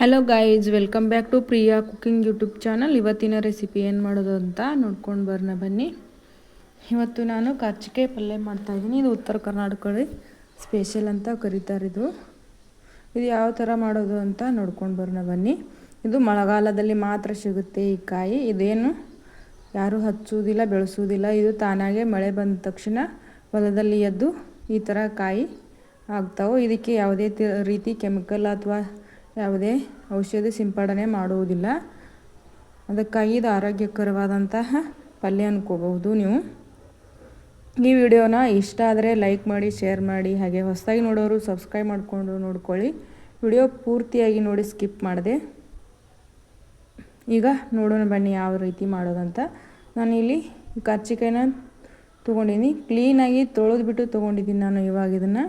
Hello guys welcome back to Priya cooking YouTube channel ಇವತ್ತಿನ recipe ಏನು ಮಾಡೋದು ಅಂತ ನೋಡ್ಕೊಂಡು ಬರೋಣ ಬನ್ನಿ. ಇವತ್ತು ನಾನು ಕರ್ಚಿಕೆ ಪಲ್ಯ ಮಾಡ್ತಾಯಿದ್ದೀನಿ ಇದು ಉತ್ತರ ಕರ್ನಾಟಕದಲ್ಲಿ ಸ್ಪೆಷಲ್ ಅಂತ ಕರೀತಾರೆ ಇದು. ಇದು ಯಾವ ಥರ ಮಾಡೋದು ಅಂತ ನೋಡ್ಕೊಂಡು ಬರೋಣ ಬನ್ನಿ. ಇದು ಮಳೆಗಾಲದಲ್ಲಿ ಮಾತ್ರ ಸಿಗುತ್ತೆ ಈ ಕಾಯಿ. ಇದೇನು ಯಾರೂ ಹಚ್ಚುವುದಿಲ್ಲ, ಬೆಳೆಸುವುದಿಲ್ಲ. ಇದು ತಾನಾಗೆ ಮಳೆ ಬಂದ ತಕ್ಷಣ ಹೊಲದಲ್ಲಿ ಎದ್ದು ಈ ಥರ ಕಾಯಿ ಆಗ್ತಾವೆ. ಇದಕ್ಕೆ ಯಾವುದೇ ರೀತಿ ಕೆಮಿಕಲ್ ಅಥವಾ ಯಾವುದೇ ಔಷಧಿ ಸಿಂಪಡಣೆ ಮಾಡುವುದಿಲ್ಲ. ಅದಕ್ಕಾಗಿ ಇದು ಆರೋಗ್ಯಕರವಾದಂತಹ ಪಲ್ಯ ಅನ್ಕೋಬಹುದು ನೀವು. ಈ ವಿಡಿಯೋನ ಇಷ್ಟ ಆದರೆ ಲೈಕ್ ಮಾಡಿ, ಶೇರ್ ಮಾಡಿ, ಹಾಗೆ ಹೊಸದಾಗಿ ನೋಡೋರು ಸಬ್ಸ್ಕ್ರೈಬ್ ಮಾಡಿಕೊಂಡು ನೋಡ್ಕೊಳ್ಳಿ. ವಿಡಿಯೋ ಪೂರ್ತಿಯಾಗಿ ನೋಡಿ, ಸ್ಕಿಪ್ ಮಾಡಿದೆ. ಈಗ ನೋಡೋಣ ಬನ್ನಿ ಯಾವ ರೀತಿ ಮಾಡೋದಂತ. ನಾನಿಲ್ಲಿ ಕರ್ಚಿಕಾಯಿನ ತೊಗೊಂಡಿದ್ದೀನಿ. ಕ್ಲೀನಾಗಿ ತೊಳೆದ್ಬಿಟ್ಟು ತೊಗೊಂಡಿದ್ದೀನಿ ನಾನು ಇವಾಗ ಇದನ್ನು.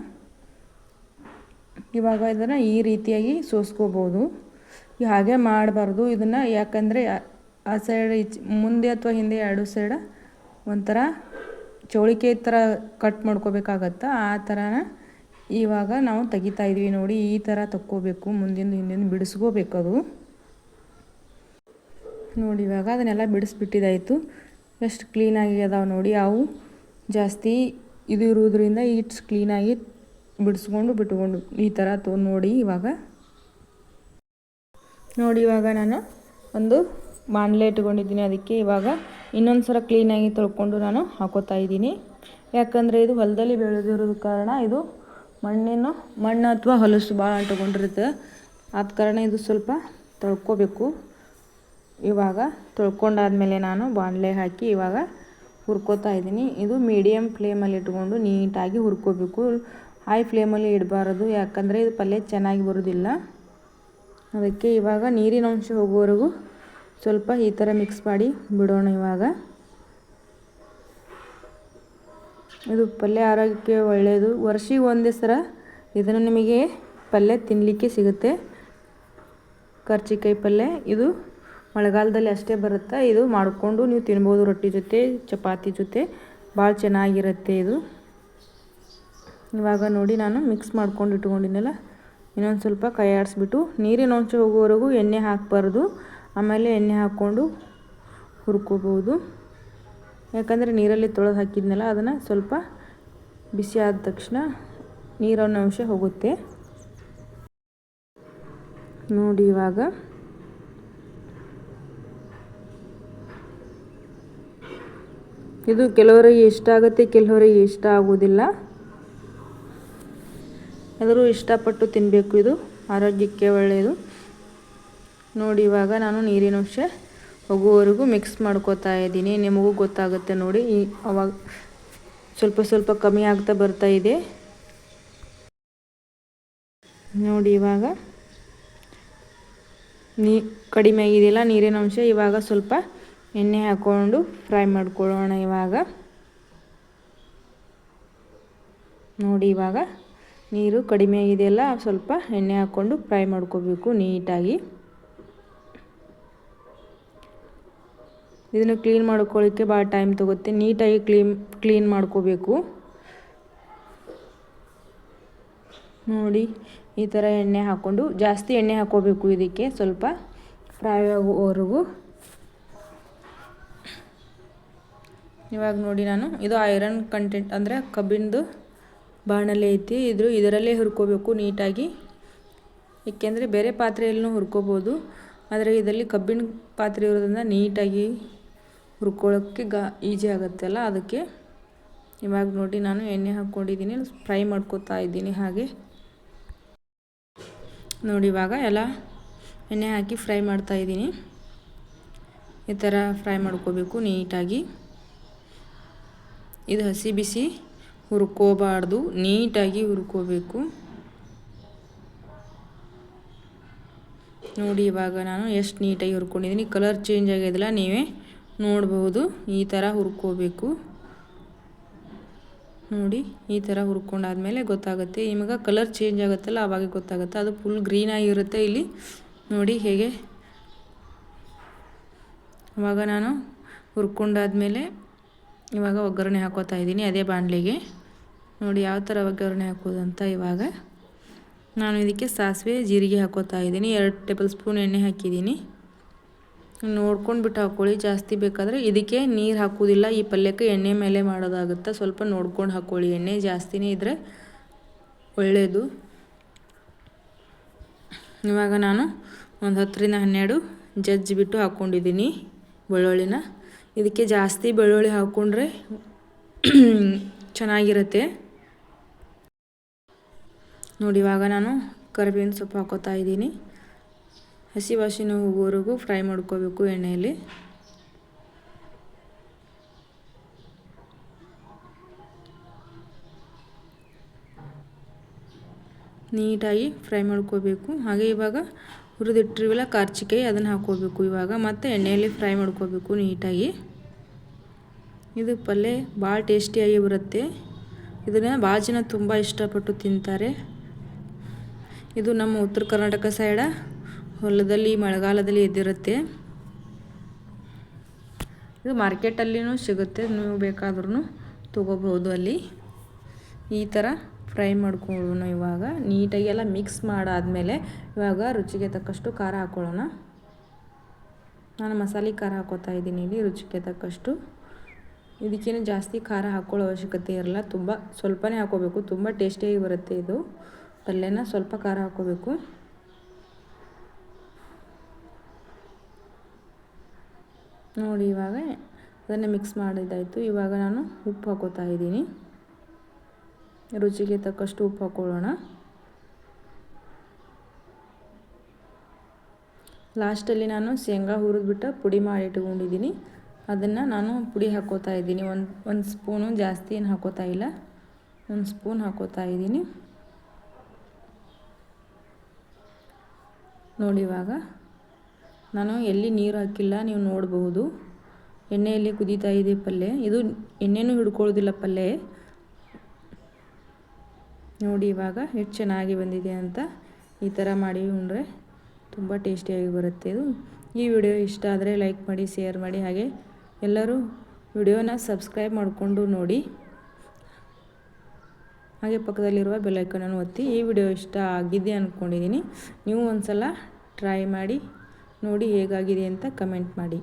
ಇವಾಗ ಇದನ್ನು ಈ ರೀತಿಯಾಗಿ ಸೋಸ್ಕೋಬೋದು. ಹಾಗೆ ಮಾಡಬಾರ್ದು ಇದನ್ನು, ಯಾಕಂದರೆ ಆ ಸೈಡ್ ಈಚೆ, ಮುಂದೆ ಅಥವಾ ಹಿಂದೆ ಎರಡು ಸೈಡ ಒಂಥರ ಚೌಳಿಕೆ ಥರ ಕಟ್ ಮಾಡ್ಕೋಬೇಕಾಗತ್ತೆ, ಆ ಥರ ಇವಾಗ ನಾವು ತೆಗಿತಾ ಇದ್ವಿ ನೋಡಿ, ಈ ಥರ ತಕ್ಕೋಬೇಕು, ಮುಂದಿಂದ ಹಿಂದಿಂದ ಬಿಡಿಸ್ಕೋಬೇಕು ಅದು. ನೋಡಿ ಇವಾಗ ಅದನ್ನೆಲ್ಲ ಬಿಡಿಸ್ಬಿಟ್ಟಿದಾಯಿತು. ಎಷ್ಟು ಕ್ಲೀನಾಗಿ ಅದಾವೆ ನೋಡಿ, ಅವು ಜಾಸ್ತಿ ಇದು ಇರೋದ್ರಿಂದ ಇಟ್ಸ್ ಕ್ಲೀನಾಗಿ ಬಿಡಿಸ್ಕೊಂಡು ಬಿಟ್ಕೊಂಡು ಈ ಥರ ತೋ, ನೋಡಿ ಇವಾಗ. ನೋಡಿ ಇವಾಗ ನಾನು ಒಂದು ಬಾಣಲೆ ಇಟ್ಕೊಂಡಿದ್ದೀನಿ ಅದಕ್ಕೆ ಇವಾಗ ಇನ್ನೊಂದು ಸಲ ಕ್ಲೀನಾಗಿ ತೊಳ್ಕೊಂಡು ನಾನು ಹಾಕೋತಾ ಇದ್ದೀನಿ. ಯಾಕಂದರೆ ಇದು ಹೊಲದಲ್ಲಿ ಬೆಳೆದಿರೋದ ಕಾರಣ ಇದು ಮಣ್ಣಿನ, ಮಣ್ಣು ಅಥವಾ ಹೊಲಸು ಭಾಳ ಅಂಟ್ಕೊಂಡಿರುತ್ತೆ ಆದ ಕಾರಣ ಇದು ಸ್ವಲ್ಪ ತೊಳ್ಕೊಬೇಕು. ಇವಾಗ ತೊಳ್ಕೊಂಡಾದಮೇಲೆ ನಾನು ಬಾಣಲೆ ಹಾಕಿ ಇವಾಗ ಹುರ್ಕೋತಾ ಇದ್ದೀನಿ. ಇದು ಮೀಡಿಯಮ್ ಫ್ಲೇಮಲ್ಲಿ ಇಟ್ಕೊಂಡು ನೀಟಾಗಿ ಹುರ್ಕೋಬೇಕು. ಹೈ ಫ್ಲೇಮಲ್ಲಿ ಇಡಬಾರದು, ಯಾಕಂದರೆ ಇದು ಪಲ್ಯ ಚೆನ್ನಾಗಿ ಬರೋದಿಲ್ಲ. ಅದಕ್ಕೆ ಇವಾಗ ನೀರಿನ ಅಂಶ ಹೋಗುವವರೆಗೂ ಸ್ವಲ್ಪ ಈ ಥರ ಮಿಕ್ಸ್ ಮಾಡಿ ಬಿಡೋಣ ಇವಾಗ. ಇದು ಪಲ್ಯ ಆರೋಗ್ಯಕ್ಕೆ ಒಳ್ಳೆಯದು ವರ್ಷಿಗೆ ಒಂದೇ ಸರ ಇದನ್ನು ನಿಮಗೆ ಪಲ್ಯ ತಿನ್ನಲಿಕ್ಕೆ ಸಿಗುತ್ತೆ. ಕರ್ಚಿಕಾಯಿ ಪಲ್ಯ, ಇದು ಮಳೆಗಾಲದಲ್ಲಿ ಅಷ್ಟೇ ಬರುತ್ತೆ? ಇದು ಮಾಡಿಕೊಂಡು ನೀವು ತಿನ್ಬೋದು, ರೊಟ್ಟಿ ಜೊತೆ, ಚಪಾತಿ ಜೊತೆ. ಭಾಳ ಚೆನ್ನಾಗಿರುತ್ತೆ ಇದು. ಇವಾಗ ನೋಡಿ ನಾನು ಮಿಕ್ಸ್ ಮಾಡ್ಕೊಂಡು ಇಟ್ಕೊಂಡಿದ್ದೆನಲ್ಲ ಇನ್ನೊಂದು ಸ್ವಲ್ಪ ಕೈ ಆಡಿಸ್ಬಿಟ್ಟು, ನೀರಿನ ಅಂಶ ಹೋಗೋವರೆಗೂ ಎಣ್ಣೆ ಹಾಕಬಾರ್ದು. ಆಮೇಲೆ ಎಣ್ಣೆ ಹಾಕ್ಕೊಂಡು ಹುರ್ಕೋಬೋದು ಯಾಕಂದರೆ ನೀರಲ್ಲಿ ತೊಳೆದು ಹಾಕಿದ್ನಲ್ಲ, ಅದನ್ನು ಸ್ವಲ್ಪ ಬಿಸಿ ಆದ ತಕ್ಷಣ ನೀರನ್ನ ಅಂಶ ಹೋಗುತ್ತೆ. ನೋಡಿ ಇವಾಗ. ಇದು ಕೆಲವರಿಗೆ ಇಷ್ಟ ಆಗುತ್ತೆ, ಕೆಲವರಿಗೆ ಇಷ್ಟ ಆಗೋದಿಲ್ಲ ಎಲ್ಲರೂ ಇಷ್ಟಪಟ್ಟು ತಿನ್ನಬೇಕು ಇದು. ಆರೋಗ್ಯಕ್ಕೆ ಒಳ್ಳೆಯದು. ನೋಡಿ, ಇವಾಗ ನಾನು ನೀರಿನ ಅಂಶ ಹೋಗುವವರೆಗೂ ಮಿಕ್ಸ್ ಮಾಡ್ಕೋತಾ ಇದ್ದೀನಿ. ನಿಮಗೂ ಗೊತ್ತಾಗುತ್ತೆ ನೋಡಿ, ಈ ಅವಾಗ ಸ್ವಲ್ಪ ಸ್ವಲ್ಪ ಕಮ್ಮಿ ಆಗ್ತಾ ಬರ್ತಾ ಇದೆ. ನೋಡಿ, ಇವಾಗ ನೀ ಕಡಿಮೆ ಆಗಿದೆಯಲ್ಲ ನೀರಿನ ಅಂಶ, ಇವಾಗ ಸ್ವಲ್ಪ ಎಣ್ಣೆ ಹಾಕ್ಕೊಂಡು ಫ್ರೈ ಮಾಡ್ಕೊಳ್ಳೋಣ ಇವಾಗ. ನೋಡಿ, ಇವಾಗ ನೀರು ಕಡಿಮೆ ಆಗಿದೆಯಲ್ಲ, ಸ್ವಲ್ಪ ಎಣ್ಣೆ ಹಾಕ್ಕೊಂಡು ಫ್ರೈ ಮಾಡ್ಕೋಬೇಕು ನೀಟಾಗಿ. ಇದನ್ನು ಕ್ಲೀನ್ ಮಾಡ್ಕೊಳ್ಳಿಕ್ಕೆ ಭಾಳ ಟೈಮ್ ತೊಗುತ್ತೆ. ನೀಟಾಗಿ ಕ್ಲೀನ್ ಕ್ಲೀನ್ ಮಾಡ್ಕೋಬೇಕು. ನೋಡಿ, ಈ ಥರ ಎಣ್ಣೆ ಹಾಕ್ಕೊಂಡು, ಜಾಸ್ತಿ ಎಣ್ಣೆ ಹಾಕೋಬೇಕು ಇದಕ್ಕೆ, ಸ್ವಲ್ಪ ಫ್ರೈ ಆಗೋವರೆಗೂ. ಇವಾಗ ನೋಡಿ ನಾನು, ಇದು ಐರನ್ ಕಂಟೆಂಟ್, ಅಂದರೆ ಕಬ್ಬಿಣದು ಬಾಣಲೆ ಐತಿ ಇದ್ರ ಇದರಲ್ಲೇ ಹುರ್ಕೋಬೇಕು ನೀಟಾಗಿ. ಏಕೆಂದರೆ ಬೇರೆ ಪಾತ್ರೆಯಲ್ಲೂ ಹುರ್ಕೋಬೋದು. ಆದರೆ ಇದರಲ್ಲಿ ಕಬ್ಬಿಣ ಪಾತ್ರೆ ಇರೋದ್ರಿಂದ ನೀಟಾಗಿ ಹುರ್ಕೊಳ್ಳೋಕ್ಕೆ ಗಾ ಈಜಿ ಆಗುತ್ತಲ್ಲ ಅದಕ್ಕೆ. ಇವಾಗ ನೋಡಿ ನಾನು ಎಣ್ಣೆ ಹಾಕ್ಕೊಂಡಿದ್ದೀನಿ, ಫ್ರೈ ಮಾಡ್ಕೋತಾ ಇದ್ದೀನಿ ಹಾಗೆ. ನೋಡಿ ಇವಾಗ ಎಲ್ಲ ಎಣ್ಣೆ ಹಾಕಿ ಫ್ರೈ ಮಾಡ್ತಾ ಇದ್ದೀನಿ. ಈ ಥರ ಫ್ರೈ ಮಾಡ್ಕೋಬೇಕು ನೀಟಾಗಿ. ಇದು ಹಸಿ ಬಿಸಿ ಹುರ್ಕೋಬಾರ್ದು, ನೀಟಾಗಿ ಹುರ್ಕೋಬೇಕು. ನೋಡಿ ಇವಾಗ ನಾನು ಎಷ್ಟು ನೀಟಾಗಿ ಹುರ್ಕೊಂಡಿದ್ದೀನಿ. ಕಲರ್ ಚೇಂಜ್ ಆಗಿದೆಲ್ಲ ನೀವೇ ನೋಡಬಹುದು ಈ ಥರ ಹುರ್ಕೋಬೇಕು. ನೋಡಿ, ಈ ಥರ ಹುರ್ಕೊಂಡಾದ್ಮೇಲೆ ಗೊತ್ತಾಗುತ್ತೆ. ನಿಮಗೆ ಕಲರ್ ಚೇಂಜ್ ಆಗುತ್ತಲ್ಲ, ಆವಾಗ ಗೊತ್ತಾಗುತ್ತೆ. ಅದು ಫುಲ್ ಗ್ರೀನ್ ಆಗಿರುತ್ತೆ ಇಲ್ಲಿ. ನೋಡಿ ಹೇಗೆ. ಇವಾಗ ನಾನು ಹುರ್ಕೊಂಡಾದ್ಮೇಲೆ ಇವಾಗ ಒಗ್ಗರಣೆ ಹಾಕೋತಾ ಇದ್ದೀನಿ, ಅದೇ ಬಾಣಲಿಗೆ. ನೋಡಿ ಯಾವ ಥರ ಒಗ್ಗರಣೆ ಹಾಕೋದು ಅಂತ ಇವಾಗ. ನಾನು ಇದಕ್ಕೆ ಸಾಸಿವೆ, ಜೀರಿಗೆ ಹಾಕೋತಾ ಇದ್ದೀನಿ. ಎರಡು ಟೇಬಲ್ ಸ್ಪೂನ್ ಎಣ್ಣೆ ಹಾಕಿದ್ದೀನಿ. ನೋಡ್ಕೊಂಡು ಬಿಟ್ಟು ಹಾಕ್ಕೊಳ್ಳಿ ಜಾಸ್ತಿ ಬೇಕಾದರೆ ಇದಕ್ಕೆ ನೀರು ಹಾಕೋದಿಲ್ಲ. ಈ ಪಲ್ಯಕ್ಕೆ ಎಣ್ಣೆ ಮೇಲೆ ಮಾಡೋದಾಗುತ್ತೆ. ಸ್ವಲ್ಪ ನೋಡ್ಕೊಂಡು ಹಾಕ್ಕೊಳ್ಳಿ ಎಣ್ಣೆ ಜಾಸ್ತಿನೇ ಇದ್ದರೆ ಒಳ್ಳೆಯದು ಇವಾಗ ನಾನು ಒಂದು ಹತ್ತರಿಂದ ಹನ್ನೆರಡು ಜಜ್ಜಿ ಬಿಟ್ಟು ಹಾಕ್ಕೊಂಡಿದ್ದೀನಿ ಬೆಳ್ಳುಳ್ಳಿನ. ಇದಕ್ಕೆ ಜಾಸ್ತಿ ಬೆಳ್ಳುಳ್ಳಿ ಹಾಕ್ಕೊಂಡ್ರೆ ಚೆನ್ನಾಗಿರುತ್ತೆ. ನೋಡಿ, ಇವಾಗ ನಾನು ಕರಿಬೇವಿನ ಸೊಪ್ಪು ಹಾಕೋತಾ ಇದ್ದೀನಿ. ಹಸಿ ವಾಸನೆ ಹೋಗೋವರೆಗೂ ಫ್ರೈ ಮಾಡ್ಕೋಬೇಕು ಎಣ್ಣೆಯಲ್ಲಿ. ನೀಟಾಗಿ ಫ್ರೈ ಮಾಡ್ಕೋಬೇಕು. ಹಾಗೆ ಇವಾಗ ಹುರಿದಿಟ್ಟಿರುವಲ್ಲ ಕಾರ್ಚಿಕಾಯಿ, ಅದನ್ನು ಹಾಕ್ಕೋಬೇಕು ಇವಾಗ. ಮತ್ತು ಎಣ್ಣೆಯಲ್ಲಿ ಫ್ರೈ ಮಾಡ್ಕೋಬೇಕು ನೀಟಾಗಿ. ಇದು ಪಲ್ಯ ಭಾಳ ಟೇಸ್ಟಿಯಾಗಿ ಬರುತ್ತೆ. ಇದನ್ನು ಭಾಳ ಜನ ತುಂಬ ಇಷ್ಟಪಟ್ಟು ತಿಂತಾರೆ. ಇದು ನಮ್ಮ ಉತ್ತರ ಕರ್ನಾಟಕ ಸೈಡ. ಹೊಲದಲ್ಲಿ, ಮಳೆಗಾಲದಲ್ಲಿ ಎದ್ದಿರುತ್ತೆ. ಇದು ಮಾರ್ಕೆಟಲ್ಲಿನೂ ಸಿಗುತ್ತೆ. ನೀವು ಬೇಕಾದ್ರೂ ತೊಗೋಬೋದು ಅಲ್ಲಿ. ಈ ಥರ ಫ್ರೈ ಮಾಡ್ಕೊಳ್ಳೋಣ ಇವಾಗ. ನೀಟಾಗಿ ಎಲ್ಲ ಮಿಕ್ಸ್ ಮಾಡಾದಮೇಲೆ ಇವಾಗ ರುಚಿಗೆ ತಕ್ಕಷ್ಟು ಖಾರ ಹಾಕ್ಕೊಳ್ಳೋಣ ನಾನು ಮಸಾಲೆ ಖಾರ ಹಾಕೋತಾ ಇದ್ದೀನಿ ಇಲ್ಲಿ, ರುಚಿಗೆ ತಕ್ಕಷ್ಟು. ಇದಕ್ಕೇನು ಜಾಸ್ತಿ ಖಾರ ಹಾಕ್ಕೊಳ್ಳೋ ಅವಶ್ಯಕತೆ ಇರಲ್ಲ. ತುಂಬ, ಸ್ವಲ್ಪನೇ ಹಾಕೋಬೇಕು. ತುಂಬ ಟೇಸ್ಟಿಯಾಗಿ ಬರುತ್ತೆ ಇದು. ಪಲ್ಯನ ಸ್ವಲ್ಪ ಖಾರ ಹಾಕೋಬೇಕು. ನೋಡಿ ಇವಾಗ ಅದನ್ನು ಮಿಕ್ಸ್ ಮಾಡಿದ್ದಾಯಿತು. ಇವಾಗ ನಾನು ಉಪ್ಪು ಹಾಕೋತಾ ಇದ್ದೀನಿ. ರುಚಿಗೆ ತಕ್ಕಷ್ಟು ಉಪ್ಪು ಹಾಕ್ಕೊಳ್ಳೋಣ ಲಾಸ್ಟಲ್ಲಿ ನಾನು ಶೇಂಗಾ ಹುರಿದ್ಬಿಟ್ಟು ಪುಡಿ ಮಾಡಿ ಇಟ್ಕೊಂಡಿದ್ದೀನಿ. ಅದನ್ನು ನಾನು ಪುಡಿ ಹಾಕೋತಾ ಇದ್ದೀನಿ. ಒಂದು ಒಂದು ಸ್ಪೂನು ಜಾಸ್ತಿ ಏನು ಹಾಕೋತಾ ಇಲ್ಲ. ಒಂದು ಸ್ಪೂನ್ ಹಾಕೋತಾ ಇದ್ದೀನಿ. ನೋಡಿ ಇವಾಗ. ನಾನು ಎಲ್ಲಿ ನೀರು ಹಾಕಿಲ್ಲ, ನೀವು ನೋಡಬಹುದು. ಎಣ್ಣೆಯಲ್ಲಿ ಕುದೀತಾ ಇದೆ ಪಲ್ಯ ಇದು ಎಣ್ಣೆನೂ ಹಿಡ್ಕೊಳ್ಳೋದಿಲ್ಲ ಪಲ್ಯ ನೋಡಿ ಇವಾಗ ಎಷ್ಟು ಚೆನ್ನಾಗಿ ಬಂದಿದೆ ಅಂತ ಈ ಥರ ಮಾಡಿ ಉಂಡ್ರೆ ತುಂಬ ಟೇಸ್ಟಿಯಾಗಿ ಬರುತ್ತೆ ಇದು. ಈ ವಿಡಿಯೋ ಇಷ್ಟ ಆದರೆ ಲೈಕ್ ಮಾಡಿ, ಶೇರ್ ಮಾಡಿ, ಹಾಗೆ ಎಲ್ಲರೂ ವಿಡಿಯೋನ ಸಬ್ಸ್ಕ್ರೈಬ್ ಮಾಡಿಕೊಂಡು ನೋಡಿ. ಹಾಗೆ ಪಕ್ಕದಲ್ಲಿರುವ ಬೆಲ್ಲೈಕನನ್ನು ಒತ್ತಿ, ಈ ವಿಡಿಯೋ ಇಷ್ಟ ಆಗಿದೆ ಅಂದ್ಕೊಂಡಿದ್ದೀನಿ ನೀವು ಒಂದು ಸಲ ಟ್ರೈ ಮಾಡಿ, ನೋಡಿ ಹೇಗಾಗಿದೆ ಅಂತ ಕಮೆಂಟ್ ಮಾಡಿ.